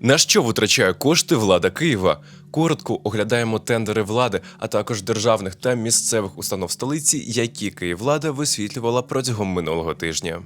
На що витрачає кошти влада Києва? Коротко оглядаємо тендери влади, а також державних та місцевих установ столиці, які Київлада висвітлювала протягом минулого тижня.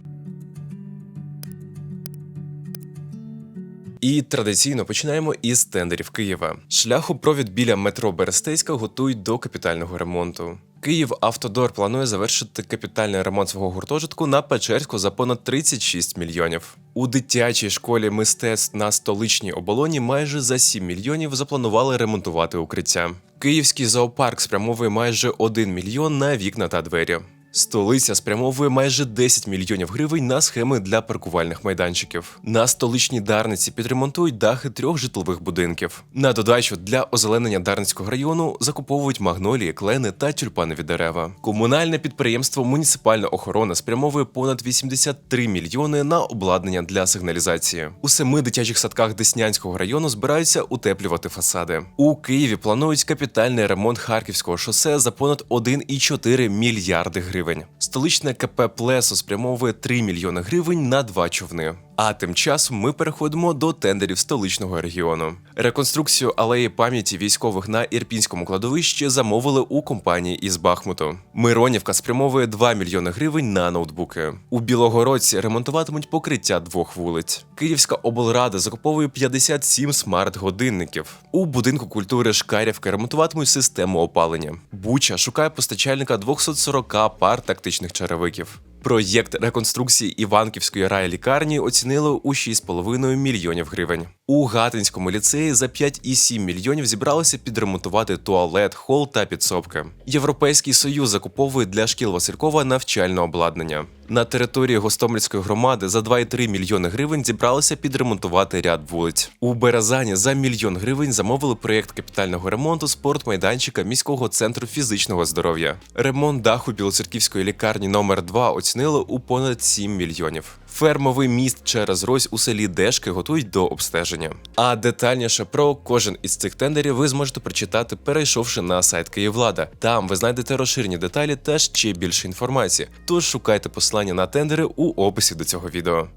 І традиційно починаємо із тендерів Києва. Шляхопровід біля метро Берестейська готують до капітального ремонту. Київ Автодор планує завершити капітальний ремонт свого гуртожитку на Печерську за понад 36 мільйонів. У дитячій школі мистецтв на столичній оболоні майже за 7 мільйонів запланували ремонтувати укриття. Київський зоопарк спрямовує майже 1 мільйон на вікна та двері. Столиця спрямовує майже 10 мільйонів гривень на схеми для паркувальних майданчиків. На столичній Дарниці підремонтують дахи трьох житлових будинків. На додачу для озеленення Дарницького району закуповують магнолії, клени та тюльпанові дерева. Комунальне підприємство Муніципальна охорона спрямовує понад 83 мільйони на обладнання для сигналізації. У семи дитячих садках Деснянського району збираються утеплювати фасади. У Києві планують капітальний ремонт Харківського шосе за понад 1,4 мільярди гривень. Столичне КП Плесо спрямовує 3 мільйони гривень на два човни. А тим часом ми переходимо до тендерів столичного регіону. Реконструкцію алеї пам'яті військових на Ірпінському кладовищі замовили у компанії із Бахмуту. Миронівка спрямовує 2 мільйони гривень на ноутбуки. У Білогородці ремонтуватимуть покриття двох вулиць. Київська облрада закуповує 57 смарт-годинників. У будинку культури Шкарівки ремонтуватимуть систему опалення. Буча шукає постачальника 240 пар тактичних черевиків. Проєкт реконструкції Іванківської райлікарні оцінили у 6,5 мільйонів гривень. У Гатинському ліцеї за 5,7 мільйонів зібралися підремонтувати туалет, хол та підсобки. Європейський союз закуповує для шкіл Василькова навчальне обладнання. На території Гостомельської громади за 2,3 мільйони гривень зібралися підремонтувати ряд вулиць. У Березані за мільйон гривень замовили проєкт капітального ремонту спортмайданчика міського центру фізичного здоров'я. Ремонт даху Білоцерківської лікарні номер 2 оцінили у понад 7 мільйонів. Фермовий міст через Рось у селі Дешки готують до обстеження. А детальніше про кожен із цих тендерів ви зможете прочитати, перейшовши на сайт Київлада. Там ви знайдете розширені деталі та ще більше інформації. Тож шукайте посилання на тендери у описі до цього відео.